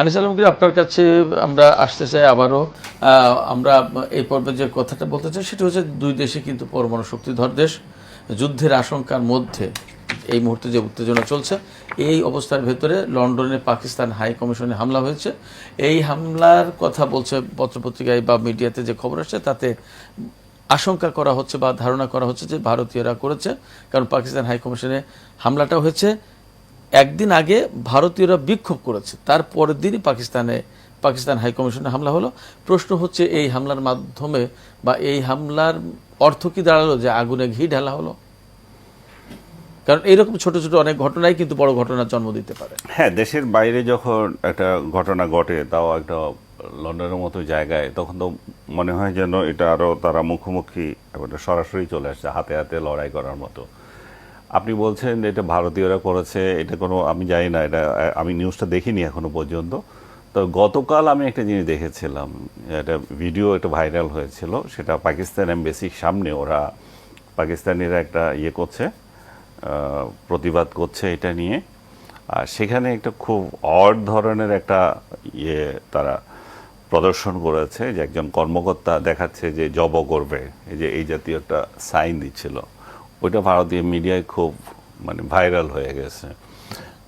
আনিস আলমগীর, আপনার কাছে আমরা আসতে চাই আবারও। আমরা এই পর্বে যে কথাটা বলতে চাই সেটা হচ্ছে দুই দেশে কিন্তু পরমাণু শক্তিধর দেশ। যুদ্ধের আশঙ্কার মধ্যে এই মুহূর্তে যে উত্তেজনা চলছে, এই অবস্থার ভেতরে লন্ডনে পাকিস্তান হাই কমিশনে হামলা হয়েছে। এই হামলার কথা বলছে পত্রপত্রিকায় বা মিডিয়াতে যে খবর আসছে, তাতে আশঙ্কা করা হচ্ছে বা ধারণা করা হচ্ছে যে ভারতীয়রা করেছে, কারণ পাকিস্তান হাই কমিশনে হামলাটা হয়েছে। একদিন আগে ভারতীয়রা বিক্ষোভ করেছে, তার পরের দিনই পাকিস্তানে, পাকিস্তান হাইকমিশনে হামলা হলো। প্রশ্ন হচ্ছে, এই হামলার মাধ্যমে বা এই হামলার অর্থ কি দাঁড়াল যে আগুনে ঘি ঢালা হলো? কারণ এইরকম ছোট ছোট অনেক ঘটনাই কিন্তু বড় ঘটনার জন্ম দিতে পারে। হ্যাঁ দেশের বাইরে যখন একটা ঘটনা ঘটে, তাও একটা লন্ডনের মতো জায়গায়, তখন তো মনে হয় যেন এটা আরও তারা মুখোমুখি সরাসরি চলে আসছে, হাতে হাতে লড়াই করার মতো। আপনি বলছেন এটা ভারতীয়রা করেছে, এটা কোনো, আমি জানি না, এটা আমি নিউজটা দেখিনি এখনও পর্যন্ত। তো গতকাল আমি একটা জিনিস দেখেছিলাম, একটা ভিডিও একটা ভাইরাল হয়েছিল, সেটা পাকিস্তান এমবেসির সামনে ওরা পাকিস্তানিরা একটা ইয়ে করছে প্রতিবাদ করছে এটা নিয়ে। আর সেখানে একটা খুব অড ধরনের একটা ইয়ে তারা প্রদর্শন করেছে, যে একজন কর্মকর্তা দেখাচ্ছে যে জব করবে, এই যে এই জাতীয় একটা সাইন দিচ্ছিল। ওইটা ভারতীয় মিডিয়ায় খুব মানে ভাইরাল হয়ে গেছে।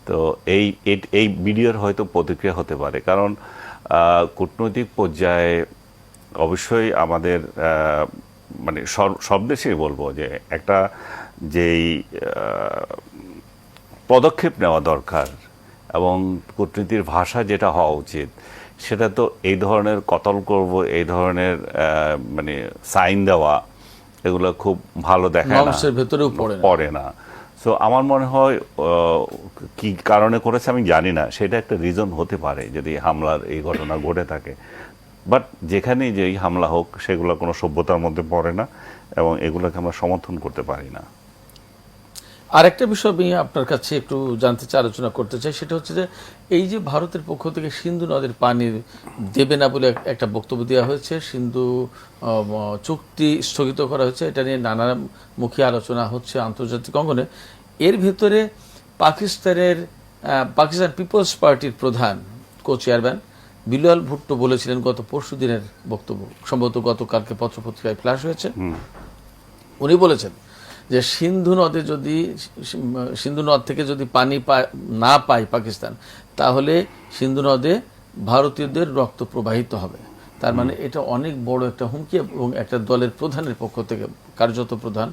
তো এই এই ভিডিওর হয়তো প্রতিক্রিয়া হতে পারে। কারণ কূটনৈতিক পর্যায়ে অবশ্যই আমাদের মানে সব- সব দেশেই বলব যে একটা যেই পদক্ষেপ নেওয়া দরকার এবং কূটনীতির ভাষা যেটা হওয়া উচিত, সেটা তো এই ধরনের কতল করব, এই ধরনের মানে সাইন দেওয়া এগুলো খুব ভালো দেখায় না। মানুষের ভেতরেও পড়ে না। পড়ে না। সো আমার মনে হয় কি কারণে করেছে আমি জানি না। সেটা একটা রিজন হতে পারে যদি হামলার এই ঘটনা ঘটে থাকে। বাট যেখানে যেই হামলা হোক সেগুলো কোনো সভ্যতার মধ্যে পড়ে না এবং এগুলোকে আমরা সমর্থন করতে পারি না। আরেকটা বিষয় আমি আপনার কাছে একটু জানতে চাই আলোচনা করতে চাই সেটা হচ্ছে যে এই যে ভারতের পক্ষ থেকে সিন্ধু নদের পানি দেবে না বলে একটা বক্তব্য দেওয়া হয়েছে সিন্ধু চুক্তি স্থগিত করা হয়েছে এটা নিয়ে নানামুখী আলোচনা হচ্ছে আন্তর্জাতিক অঙ্গনে। এর ভেতরে পাকিস্তানের পাকিস্তান পিপলস পার্টির প্রধান কো চেয়ারম্যান বিলাল ভুট্টো বলেছিলেন গত পরশু দিনের বক্তব্য সম্ভবত গতকালকে পত্রপত্রিকায় ফ্ল্যাশ হয়েছে। উনি বলেছেন যে সিন্ধু নদে যদি সিন্ধু নদ থেকে যদি পানি না পায় পাকিস্তান তাহলে সিন্ধু নদে ভারতীয়দের রক্ত প্রবাহিত হবে। তার মানে এটা অনেক বড় একটা হুমকি এবং একটা দলের প্রধানের পক্ষ থেকে কার্যত প্রধান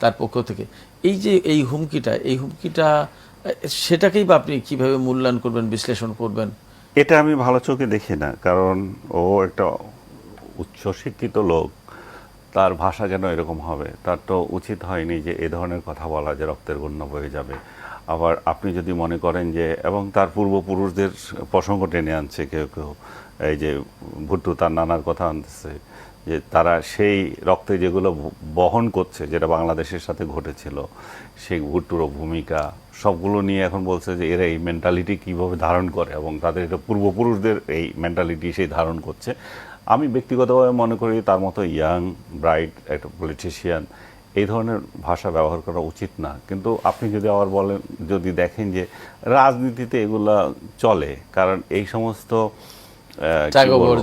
তার পক্ষ থেকে। এই যে এই হুমকিটা এই হুমকিটা সেটাকেই বা আপনি কীভাবে মূল্যায়ন করবেন বিশ্লেষণ করবেন? এটা আমি ভালো চোখে দেখি না কারণ ও একটা উচ্চশিক্ষিত লোক। তার ভাষা যেন এরকম হবে। তার তো উচিত হয়নি যে এ ধরনের কথা বলা, যে রক্তের গণ্য বয়ে যাবে। আবার আপনি যদি মনে করেন যে, এবং তার পূর্বপুরুষদের প্রসঙ্গ টেনে আনছে কেউ কেউ, এই যে ভুট্টু তার নানার কথা আনতেছে। যে তারা সেই রক্তে যেগুলো বহন করছে যেটা বাংলাদেশের সাথে ঘটেছিল সেই ভুট্টুরও ভূমিকা সবগুলো নিয়ে এখন বলছে যে এরা এই মেন্টালিটি কীভাবে ধারণ করে এবং তাদের এটা পূর্বপুরুষদের এই মেন্টালিটি সেই ধারণ করছে আমি ব্যক্তিগতভাবে মনে করি তার মতো ইয়াং ব্রাইট একটা পলিটিশিয়ান এই ধরনের ভাষা ব্যবহার করা উচিত না কিন্তু আপনি যদি আবার বলেন যদি দেখেন যে রাজনীতিতে এগুলা চলে কারণ এই সমস্ত?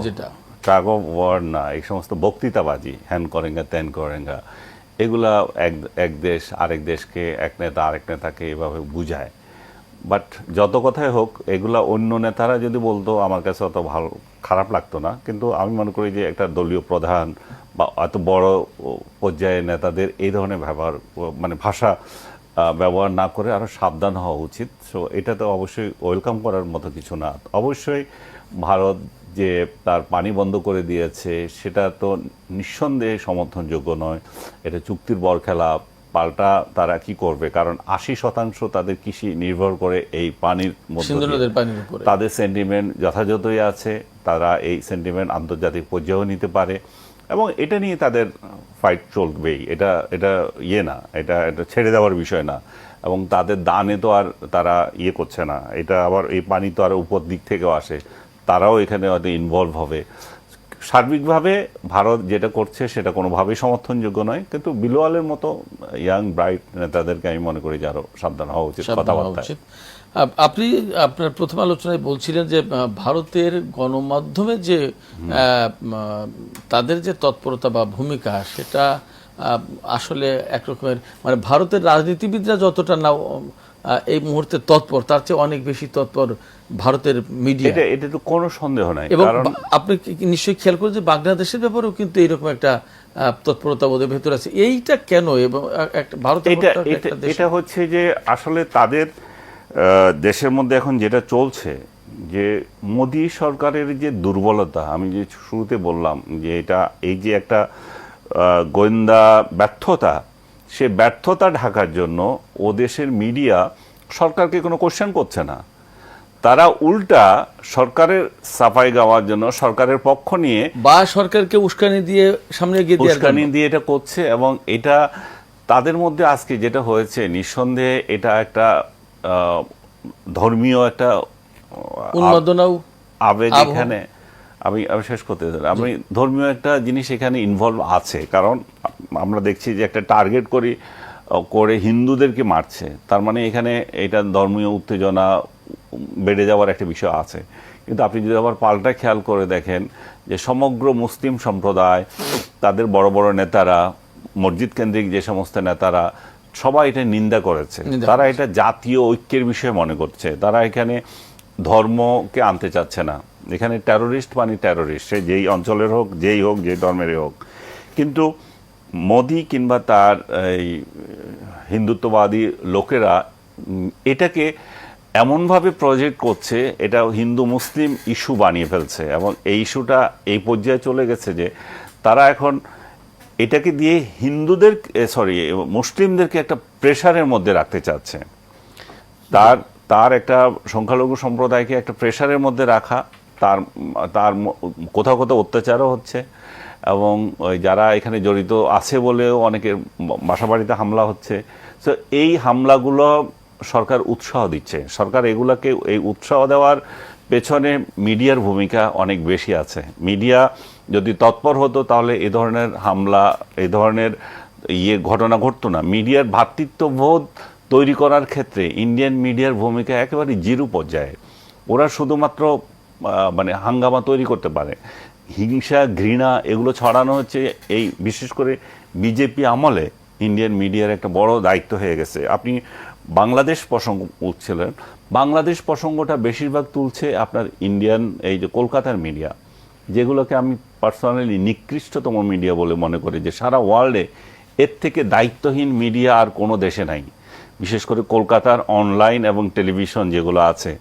যেটা। ট্রাগ অফ ওয়ার না, এই সমস্ত বক্তৃতাবাজি, হ্যান করেঙ্গা, ত্যান করেঙ্গা, এগুলা এক এক দেশ, আরেক দেশকে, এক নেতা আরেক নেতাকে এভাবে বুঝায়। বাট যত কথাই হোক, এগুলা অন্য নেতারা যদি বলতো, আমার কাছে অত ভালো, খারাপ লাগতো না। কিন্তু আমি মনে করি যে একটা দলীয় প্রধান বা এত বড় পর্যায়ের নেতাদের এই ধরনের ব্যবহার মানে ভাষা ব্যবহার না করে আরও সাবধান হওয়া উচিত। সো এটা তো অবশ্যই ওয়েলকাম করার মতো কিছু না। অবশ্যই ভারত যে তার পানি বন্ধ করে দিয়েছে সেটা তো নিঃসন্দেহে সমর্থনযোগ্য নয়। এটা চুক্তির বর খেলা পাল্টা তারা কি করবে? কারণ আশি শতাংশ তাদের কৃষি নির্ভর করে এই পানির তাদের সেন্টিমেন্ট যথাযথই আছে তারা এই সেন্টিমেন্ট আন্তর্জাতিক পর্যায়েও নিতে পারে এবং এটা নিয়ে তাদের ফাইট চলবেই। এটা এটা ইয়ে না এটা এটা ছেড়ে দেওয়ার বিষয় না। এবং তাদের দানে তো আর তারা ইয়ে করছে না। এটা আবার এই পানি তো আর উপর দিক থেকেও আসে। তারাও এখানে হয়তো ইনভলভ হবে। সার্বিকভাবে ভারত যেটা করছে সেটা কোনোভাবেই সমর্থনযোগ্য নয় কিন্তু বিলোয়ালের মতো ইয়াং ব্রাইট নেতাদেরকে আমি মনে করি যে আরও সাবধান হওয়া উচিত কথাবার্তা আপনি আপনার প্রথম আলোচনায় বলছিলেন যে ভারতের গণমাধ্যমে যে তাদের যে তৎপরতা বা ভূমিকা সেটা আসলে একরকমের মানে ভারতের রাজনীতিবিদরা যতটা না এই মুহূর্তে তৎপর তার চেয়ে অনেক বেশি তৎপর ভারতের মিডিয়া এটা এটা তো কোনো সন্দেহ নাই এবং আপনি নিশ্চয়ই খেয়াল করেন যে বাংলাদেশের ব্যাপারেও কিন্তু এইরকম একটা তৎপরতা বোধের ভেতর আছে। এইটা কেন? এবং একটা ভারতের এটা এটা হচ্ছে যে আসলে তাদের দেশের মধ্যে এখন যেটা চলছে যে মোদী সরকারের যে দুর্বলতা আমি যে শুরুতে বললাম যে এটা এই যে একটা গোয়েন্দা ব্যর্থতা সে ব্যর্থতা ঢাকার জন্য ও দেশের মিডিয়া সরকারকে কোনো কোশ্চেন করছে না। তারা উল্টা সরকারের সাফাই গাওয়ার জন্য সরকারের পক্ষ নিয়ে বা সরকারকে উস্কানি দিয়ে সামনে গিয়ে উস্কানি দিয়ে এটা করছে এবং এটা তাদের মধ্যে আজকে যেটা হয়েছে নিঃসন্দেহে এটা একটা ধর্মীয় একটা উন্মাদনাও আবেগ এখানে। আমি আমি শেষ করতে চাই। আমি ধর্মীয় একটা জিনিস এখানে ইনভলভ আছে। কারণ আমরা দেখছি যে একটা টার্গেট করি করে হিন্দুদেরকে মারছে। তার মানে এখানে এটা ধর্মীয় উত্তেজনা বেড়ে যাওয়ার একটা বিষয় আছে। কিন্তু আপনি যদি আবার পাল্টা খেয়াল করে দেখেন যে সমগ্র মুসলিম সম্প্রদায় তাদের বড় বড় নেতারা মসজিদ কেন্দ্রিক যে সমস্ত নেতারা সবাই এটা নিন্দা করেছে। তারা এটা জাতীয় ঐক্যের বিষয়ে মনে করছে। তারা এখানে ধর্মকে আনতে চাচ্ছে না। এখানে টেরোরিস্ট মানে টেরোরিস্ট সে যেই অঞ্চলের হোক যেই হোক যে ধর্মেরই হোক। কিন্তু মোদি কিংবা তার এই হিন্দুত্ববাদী লোকেরা এটাকে এমনভাবে প্রজেক্ট করছে, এটা হিন্দু মুসলিম ইস্যু বানিয়ে ফেলছে। এবং এই ইস্যুটা এই পর্যায়ে চলে গেছে যে, তারা এখন এটাকে দিয়ে হিন্দুদের সরি মুসলিমদেরকে একটা প্রেশারের মধ্যে রাখতে চাচ্ছে। তার তার একটা সংখ্যালঘু সম্প্রদায়কে একটা প্রেশারের মধ্যে রাখা, তার তার কোথাও কোথাও অত্যাচারও হচ্ছে। এবং যারা এখানে জড়িত আছে বলেও অনেকের বাসাবাড়িতে হামলা হচ্ছে। তো এই হামলাগুলো সরকার উৎসাহ দিচ্ছে। সরকার এগুলাকে, এই উৎসাহ দেওয়ার পেছনে মিডিয়ার ভূমিকা অনেক বেশি আছে। মিডিয়া যদি তৎপর হতো, তাহলে এ ধরনের হামলা এই ধরনের ইয়ে ঘটনা ঘটতো না। মিডিয়ার ভ্রাতৃত্ববোধ তৈরি করার ক্ষেত্রে ইন্ডিয়ান মিডিয়ার ভূমিকা একেবারে জিরো পর্যায়ে। ওরা শুধুমাত্র মানে হাঙ্গামা তৈরি করতে পারে। হিংসা, ঘৃণা এগুলো ছড়ানো হচ্ছে এই বিশেষ করে বিজেপি আমলে ইন্ডিয়ান মিডিয়ার একটা বড় দায়িত্ব হয়ে গেছে। আপনি বাংলাদেশ প্রসঙ্গ উঠছিলেন। বাংলাদেশ প্রসঙ্গটা বেশিরভাগ তুলছে আপনার ইন্ডিয়ান এই যে কলকাতার মিডিয়া যেগুলোকে আমি পার্সোনালি নিকৃষ্টতম মিডিয়া বলে মনে করি, যে সারা ওয়ার্ল্ডে এর থেকে দায়িত্বহীন মিডিয়া আর কোনো দেশে নাই। বিশেষ করে কলকাতার অনলাইন এবং টেলিভিশন যেগুলো আছে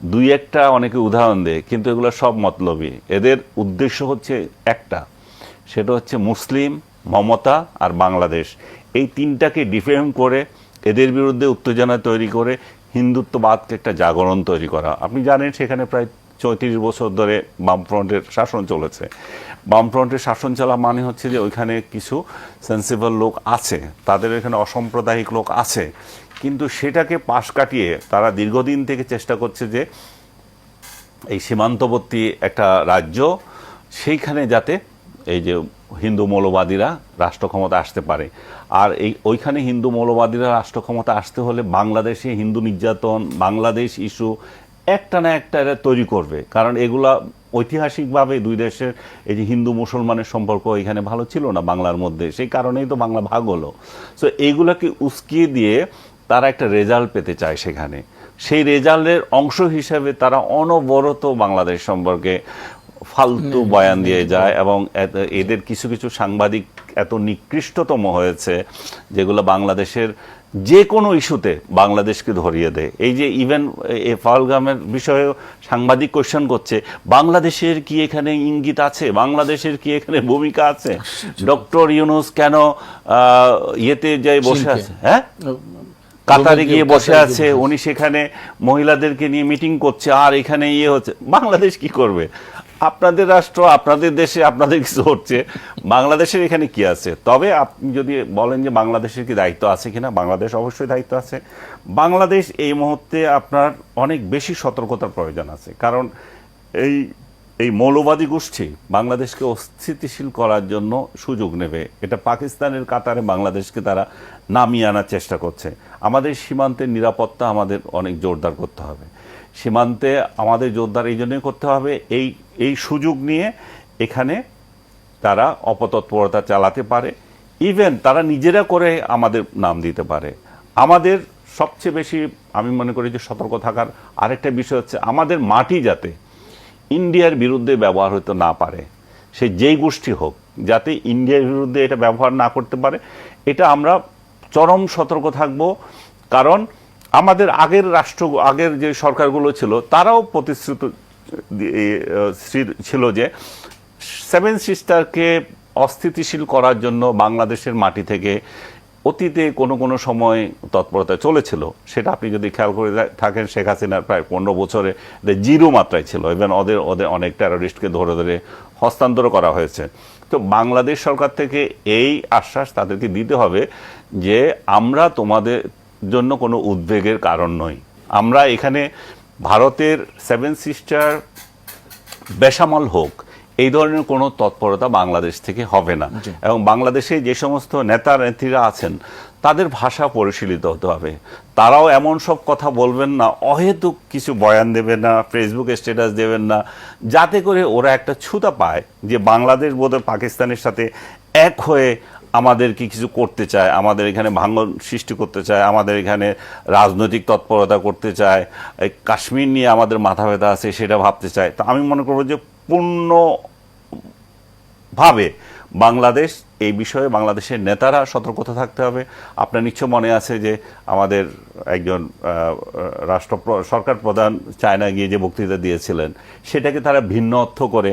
দুই একটা অনেকে উদাহরণ দেয়, কিন্তু এগুলো সব মতলবী এদের উদ্দেশ্য হচ্ছে একটা, সেটা হচ্ছে মুসলিম, মমতা আর বাংলাদেশ। এই তিনটাকে ডিফেম করে, এদের বিরুদ্ধে উত্তেজনা তৈরি করে, হিন্দুত্ববাদকে একটা জাগরণ তৈরি করা। আপনি জানেন সেখানে প্রায় চৌত্রিশ বছর ধরে বামফ্রন্টের শাসন চলেছে। বামফ্রন্টের শাসন চলা মানে হচ্ছে যে ওইখানে কিছু সেন্সিবল লোক আছে, তাদের এখানে অসাম্প্রদায়িক লোক আছে কিন্তু সেটাকে পাশ কাটিয়ে তারা দীর্ঘদিন থেকে চেষ্টা করছে যে এই সীমান্তবর্তী একটা রাজ্য, সেইখানে যাতে এই যে হিন্দু মৌলবাদীরা রাষ্ট্র ক্ষমতা আসতে পারে। আর এই ওইখানে হিন্দু মৌলবাদীরা রাষ্ট্র ক্ষমতা আসতে হলে বাংলাদেশে হিন্দু নির্যাতন, বাংলাদেশ ইস্যু একটা না একটা এরা তৈরি করবে। কারণ এগুলা ঐতিহাসিকভাবে দুই দেশের এই যে হিন্দু মুসলমানের সম্পর্ক এখানে ভালো ছিল না বাংলার মধ্যে। সেই কারণেই তো বাংলা ভাগ হলো। সো এইগুলাকে উস্কিয়ে দিয়ে তারা একটা রেজাল্ট পেতে চায় সেখানে। সেই রেজাল্টের অংশ হিসেবে তারা অনবরত বাংলাদেশ সম্পর্কে ফালতু বয়ান দিয়ে যায় এবং এদের কিছু কিছু সাংবাদিক এত নিকৃষ্টতম হয়েছে যেগুলো বাংলাদেশের যে কোনো ইস্যুতে বাংলাদেশকে ধরিয়ে দেয়। এই যে ইভেন এ ফালগামের বিষয়েও সাংবাদিক কোয়েশ্চেন করছে বাংলাদেশের কি এখানে ইঙ্গিত আছে? বাংলাদেশের কি এখানে ভূমিকা আছে? ডক্টর ইউনুস কেন ইয়েতে যাই বসে আছে? হ্যাঁ? কাতারে গিয়ে বসে আছে। উনি সেখানে মহিলাদেরকে নিয়ে মিটিং করছে আর এখানে ইয়ে হচ্ছে। বাংলাদেশ কি করবে? আপনাদের রাষ্ট্র আপনাদের দেশে আপনাদের কিছু হচ্ছে। বাংলাদেশের এখানে কি আছে? তবে আপনি যদি বলেন যে বাংলাদেশের কি দায়িত্ব আছে কিনা বাংলাদেশ অবশ্যই দায়িত্ব আছে। বাংলাদেশ এই মুহূর্তে আপনার অনেক বেশি সতর্কতার প্রয়োজন আছে। কারণ এই এই মৌলবাদী গোষ্ঠী বাংলাদেশকে অস্থিতিশীল করার জন্য সুযোগ নেবে। এটা পাকিস্তানের কাতারে বাংলাদেশকে তারা নামিয়ে আনার চেষ্টা করছে। আমাদের সীমান্তের নিরাপত্তা আমাদের অনেক জোরদার করতে হবে। সীমান্তে আমাদের জোরদার এই জন্যই করতে হবে, এই এই সুযোগ নিয়ে এখানে তারা অপতৎপরতা চালাতে পারে। ইভেন তারা নিজেরা করে আমাদের নাম দিতে পারে। আমাদের সবচেয়ে বেশি আমি মনে করি যে সতর্ক থাকার আরেকটা বিষয় হচ্ছে আমাদের মাটি যাতে ইন্ডিয়ার বিরুদ্ধে ব্যবহার হতে না পারে। সে যেই গোষ্ঠী হোক, যাতে ইন্ডিয়ার বিরুদ্ধে এটা ব্যবহার না করতে পারে, এটা আমরা চরম সতর্ক থাকব। কারণ আমাদের আগের রাষ্ট্র, আগের যে সরকারগুলো ছিল, তারাও প্রতিশ্রুত ছিল- যে সেভেন সিস্টারকে অস্থিতিশীল করার জন্য বাংলাদেশের মাটি থেকে অতীতে কোনো কোনো সময় তৎপরতা চলেছিল, সেটা আপনি যদি খেয়াল করে থাকেন, শেখ হাসিনার প্রায় পনেরো বছরে জিরো মাত্রায় ছিল এবং ওদের ওদের অনেক টেরোরিস্টকে ধরে ধরে হস্তান্তর করা হয়েছে। তো বাংলাদেশ সরকার থেকে এই আশ্বাস তাদেরকে দিতে হবে যে আমরা তোমাদের জন্য কোনো উদ্বেগের কারণ নই। আমরা এখানে ভারতের সেভেন সিস্টার বেসামাল হোক এই ধরনের কোনো তৎপরতা বাংলাদেশ থেকে হবে না। এবং বাংলাদেশে যে সমস্ত নেতা নেত্রীরা আছেন তাদের ভাষা পরিশীলিত হতে হবে। তারাও এমন সব কথা বলবেন না অহেতুক কিছু বয়ান দেবেন না ফেসবুকে স্ট্যাটাস দেবেন না যাতে করে ওরা একটা ছুতা পায় যে বাংলাদেশ বোধহয় পাকিস্তানের সাথে এক হয়ে আমাদেরকে কিছু করতে চায়, আমাদের এখানে ভাঙন সৃষ্টি করতে চায়, আমাদের এখানে রাজনৈতিক তৎপরতা করতে চায়, এই কাশ্মীর নিয়ে আমাদের মাথা ব্যথা আছে সেটা ভাবতে চায়। তো আমি মনে করব যে পূর্ণ ভাবে বাংলাদেশ, এই বিষয়ে বাংলাদেশের নেতারা সতর্কতা থাকতে হবে। আপনার নিশ্চয় মনে আছে যে আমাদের একজন রাষ্ট্র সরকার প্রধান চায়না গিয়ে যে বক্তৃতা দিয়েছিলেন, সেটাকে তারা ভিন্ন অর্থ করে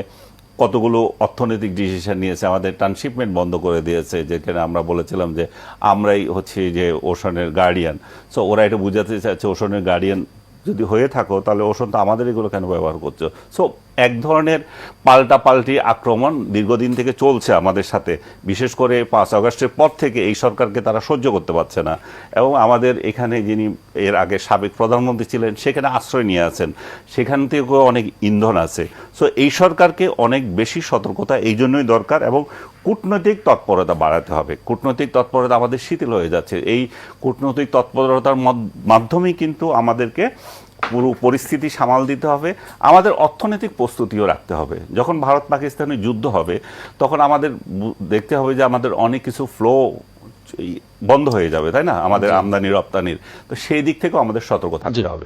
কতগুলো অর্থনৈতিক ডিসিশন নিয়েছে, আমাদের ট্রান্সশিপমেন্ট বন্ধ করে দিয়েছে, যেখানে আমরা বলেছিলাম যে আমরাই হচ্ছে যে ওশনের গার্ডিয়ান সো ওরা এটা বুঝাতে চাইছে, ওশনের গার্ডিয়ান যদি হয়ে থাকো, তাহলে ওশন তো আমাদের এগুলো কেন ব্যবহার করছ? সো এক ধরনের পাল্টাপাল্টি আক্রমণ দীর্ঘদিন থেকে চলছে আমাদের সাথে। বিশেষ করে পাঁচ আগস্টের পর থেকে এই সরকারকে তারা সহ্য করতে পারছে না। এবং আমাদের এখানে যিনি এর আগে সাবেক প্রধানমন্ত্রী ছিলেন, সেখানে আশ্রয় নিয়ে আছেন। সেখান থেকেও অনেক ইন্ধন আছে। সো এই সরকারকে অনেক বেশি সতর্কতা এই জন্যই দরকার এবং কূটনৈতিক তৎপরতা বাড়াতে হবে। কূটনৈতিক তৎপরতা আমাদের শিথিল হয়ে যাচ্ছে। এই কূটনৈতিক তৎপরতার মাধ্যমেই কিন্তু আমাদেরকে পুরো পরিস্থিতি সামাল দিতে হবে। আমাদের অর্থনৈতিক প্রস্তুতিও রাখতে হবে। যখন ভারত পাকিস্তানের যুদ্ধ হবে তখন আমাদের দেখতে হবে যে আমাদের অনেক কিছু ফ্লো বন্ধ হয়ে যাবে তাই না? আমাদের আমদানি রপ্তানির তো সেই দিক থেকেও আমাদের সতর্ক থাকতে হবে।